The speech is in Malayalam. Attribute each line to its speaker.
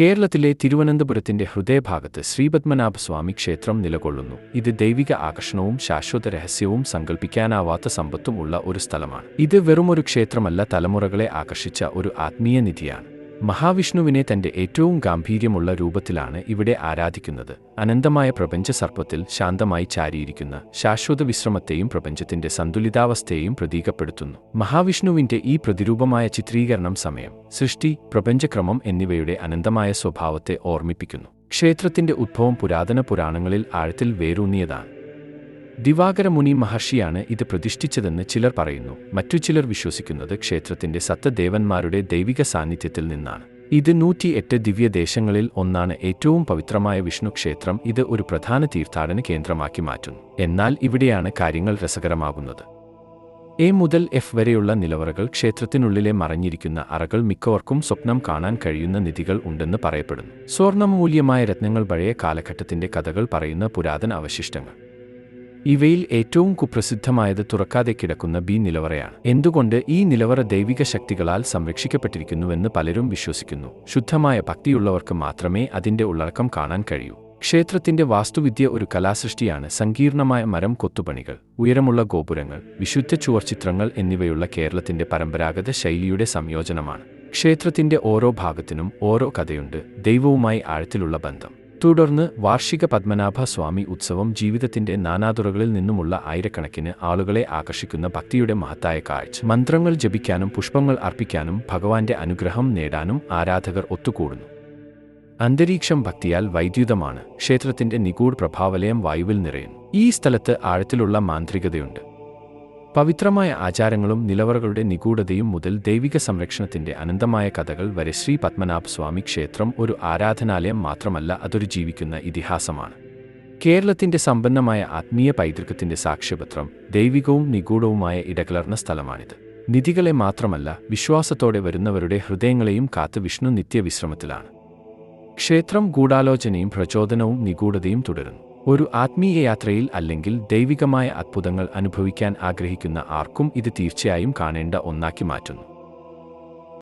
Speaker 1: കേരളത്തിലെ തിരുവനന്തപുരത്തിന്റെ ഹൃദയഭാഗത്ത് ശ്രീപത്മനാഭസ്വാമി ക്ഷേത്രം നിലകൊള്ളുന്നു. ഇത് ദൈവിക ആകർഷണവും ശാശ്വത രഹസ്യവും സങ്കല്പിക്കാനാവാത്ത സമ്പത്തും ഉള്ള ഒരു സ്ഥലമാണ്. ഇത് വെറുമൊരു ക്ഷേത്രമല്ല തലമുറകളെ ആകർഷിച്ച ഒരു ആത്മീയ നിധിയാണ്. മഹാവിഷ്ണുവിനെ തന്റെ ഏറ്റവും ഗാംഭീര്യമുള്ള രൂപത്തിലാണ് ഇവിടെ ആരാധിക്കുന്നത്. അനന്തമായ പ്രപഞ്ച സർപ്പത്തിൽ ശാന്തമായി ചാരിയിരിക്കുന്ന ശാശ്വത വിശ്രമത്തെയും പ്രപഞ്ചത്തിന്റെ സന്തുലിതാവസ്ഥയെയും പ്രതീകപ്പെടുത്തുന്നു. മഹാവിഷ്ണുവിന്റെ ഈ പ്രതിരൂപമായ ചിത്രീകരണം സമയം സൃഷ്ടി പ്രപഞ്ചക്രമം എന്നിവയുടെ അനന്തമായ സ്വഭാവത്തെ ഓർമ്മിപ്പിക്കുന്നു. ക്ഷേത്രത്തിന്റെ ഉദ്ഭവം പുരാതന പുരാണങ്ങളിൽ ആഴത്തിൽ വേരൂന്നിയതാണ്. ദിവാകര മുനി മഹർഷിയാണ് ഇത് പ്രതിഷ്ഠിച്ചതെന്ന് ചിലർ പറയുന്നു. മറ്റു ചിലർ വിശ്വസിക്കുന്നത് ക്ഷേത്രത്തിന്റെ സത്തദേവന്മാരുടെ ദൈവിക സാന്നിധ്യത്തിൽ നിന്നാണ്. ഇത് നൂറ്റിയെട്ട് ദിവ്യദേശങ്ങളിൽ ഒന്നാണ്. ഏറ്റവും പവിത്രമായ വിഷ്ണു ക്ഷേത്രം ഇത് ഒരു പ്രധാന തീർത്ഥാടന കേന്ദ്രമാക്കി മാറ്റുന്നു. എന്നാൽ ഇവിടെയാണ് കാര്യങ്ങൾ രസകരമാകുന്നത്. എ മുതൽ എഫ് വരെയുള്ള നിലവറകൾ ക്ഷേത്രത്തിനുള്ളിലെ മറഞ്ഞിരിക്കുന്ന അറകൾ മിക്കവർക്കും സ്വപ്നം കാണാൻ കഴിയുന്ന നിധികൾ ഉണ്ടെന്ന് പറയപ്പെടുന്നു. സ്വർണമൂല്യമായ രത്നങ്ങൾ പഴയ കാലഘട്ടത്തിന്റെ കഥകൾ പറയുന്ന പുരാതന അവശിഷ്ടങ്ങൾ. ഇവയിൽ ഏറ്റവും കുപ്രസിദ്ധമായത് തുറക്കാതെ കിടക്കുന്ന ബി നിലവറയാണ്. എന്തുകൊണ്ട് ഈ നിലവറ ദൈവിക ശക്തികളാൽ സംരക്ഷിക്കപ്പെട്ടിരിക്കുന്നുവെന്ന് പലരും വിശ്വസിക്കുന്നു. ശുദ്ധമായ ഭക്തിയുള്ളവർക്ക് മാത്രമേ അതിന്റെ ഉള്ളടക്കം കാണാൻ കഴിയൂ. ക്ഷേത്രത്തിന്റെ വാസ്തുവിദ്യ ഒരു കലാസൃഷ്ടിയാണ്. സങ്കീർണമായ മരം കൊത്തുപണികൾ ഉയരമുള്ള ഗോപുരങ്ങൾ വിശുദ്ധ ചുവർച്ചിത്രങ്ങൾ എന്നിവയുള്ള കേരളത്തിന്റെ പരമ്പരാഗത ശൈലിയുടെ സംയോജനമാണ്. ക്ഷേത്രത്തിന്റെ ഓരോ ഭാഗത്തിനും ഓരോ കഥയുണ്ട്. ദൈവവുമായി ആഴത്തിലുള്ള ബന്ധം. തുടർന്ന് വാർഷിക പത്മനാഭ സ്വാമി ഉത്സവം ജീവിതത്തിന്റെ നാനാതുറകളിൽ നിന്നുമുള്ള ആയിരക്കണക്കിന് ആളുകളെ ആകർഷിക്കുന്ന ഭക്തിയുടെ മഹത്തായ കാഴ്ച. മന്ത്രങ്ങൾ ജപിക്കാനും പുഷ്പങ്ങൾ അർപ്പിക്കാനും ഭഗവാന്റെ അനുഗ്രഹം നേടാനും ആരാധകർ ഒത്തുകൂടുന്നു. അന്തരീക്ഷം ഭക്തിയാൽ വൈദ്യുതമാണ്. ക്ഷേത്രത്തിന്റെ നിഗൂഢ പ്രഭാവലയം വായുവിൽ നിറയുന്നു. ഈ സ്ഥലത്ത് ആഴത്തിലുള്ള മാന്ത്രികതയുണ്ട്. പവിത്രമായ ആചാരങ്ങളും നിലവറകളുടെ നിഗൂഢതയും മുതൽ ദൈവിക സംരക്ഷണത്തിന്റെ അനന്തമായ കഥകൾ വരെ ശ്രീ പത്മനാഭ സ്വാമി ക്ഷേത്രം ഒരു ആരാധനാലയം മാത്രമല്ല അതൊരു ജീവിക്കുന്ന ഇതിഹാസമാണ്. കേരളത്തിന്റെ സമ്പന്നമായ ആത്മീയ പൈതൃകത്തിന്റെ സാക്ഷ്യപത്രം ദൈവികവും നിഗൂഢവുമായ ഇടകലർന്ന സ്ഥലമാണിത്. നിധികളെ മാത്രമല്ല വിശ്വാസത്തോടെ വരുന്നവരുടെ ഹൃദയങ്ങളെയും കാത്ത് വിഷ്ണു നിത്യവിശ്രമത്തിലാണ്. ക്ഷേത്രം ഗൂഢാലോചനയും പ്രചോദനവും നിഗൂഢതയും തുടരുന്നു. ഒരു ആത്മീയ യാത്രയിൽ അല്ലെങ്കിൽ ദൈവികമായ അത്ഭുതങ്ങൾ അനുഭവിക്കാൻ ആഗ്രഹിക്കുന്ന ആർക്കും ഇത് തീർച്ചയായും കാണേണ്ട ഒന്നാക്കി മാറ്റുന്നു.